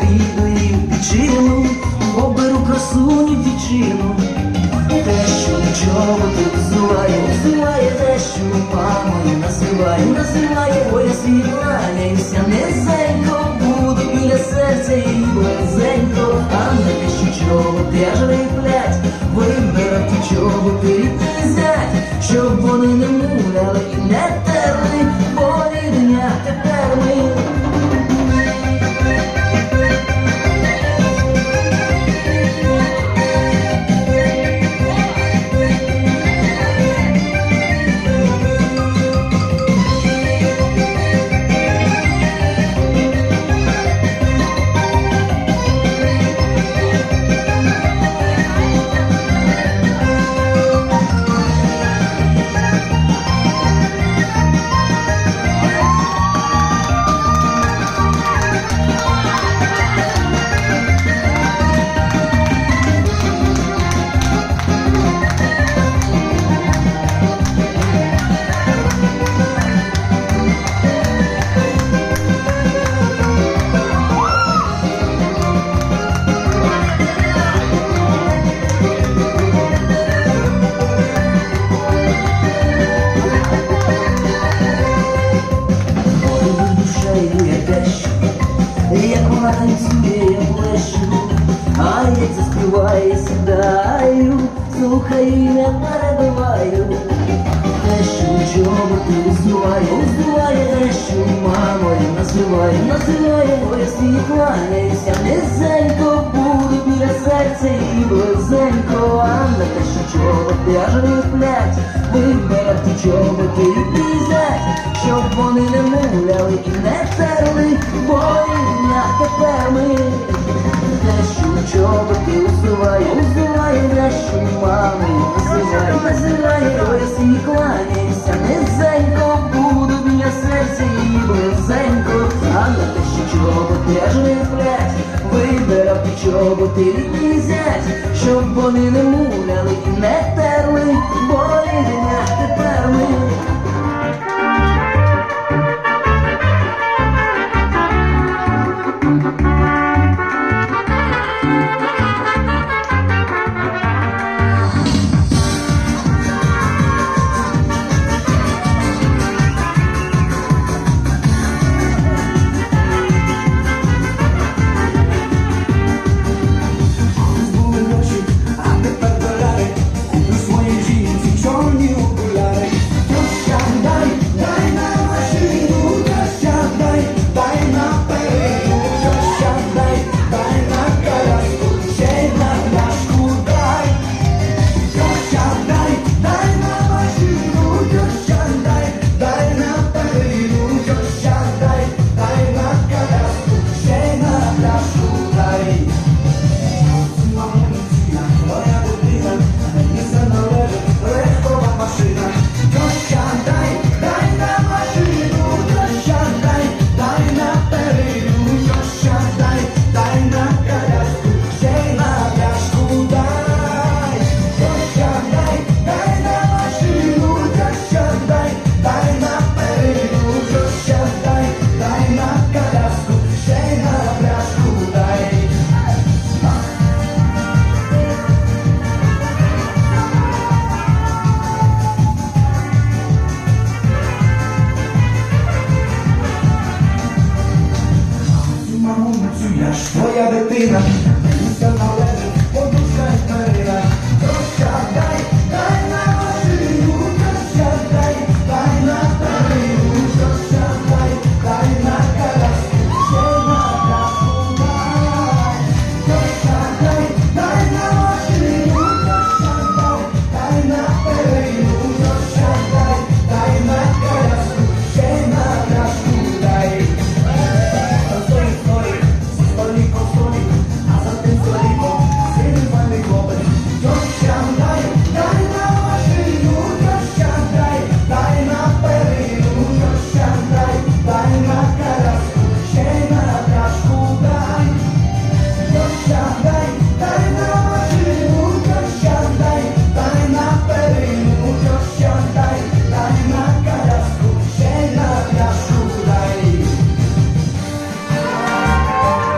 піду і в оберу красуню дівчину. Те, що нічого тут взуває, взуває те, що мамою називає, називає, ой, я світланяюся, низенько, буду біля серця і близенько, а не те, що чоботи аж риплять, вибирати чоботи і зять, щоб вони не муляли і не терли, заспіває, сідаю, слухаю і не перебиваю. Те, що чоботи узнуває те, що мамою називає, називає, моє світланяюся, низенько. Буду біля серця і близенько, а не те, що чоботи аж ліплять, вибирати чоботи чоботи і зять, щоб вони не муляли і не терли, бо рідня тепер ми. Були guerra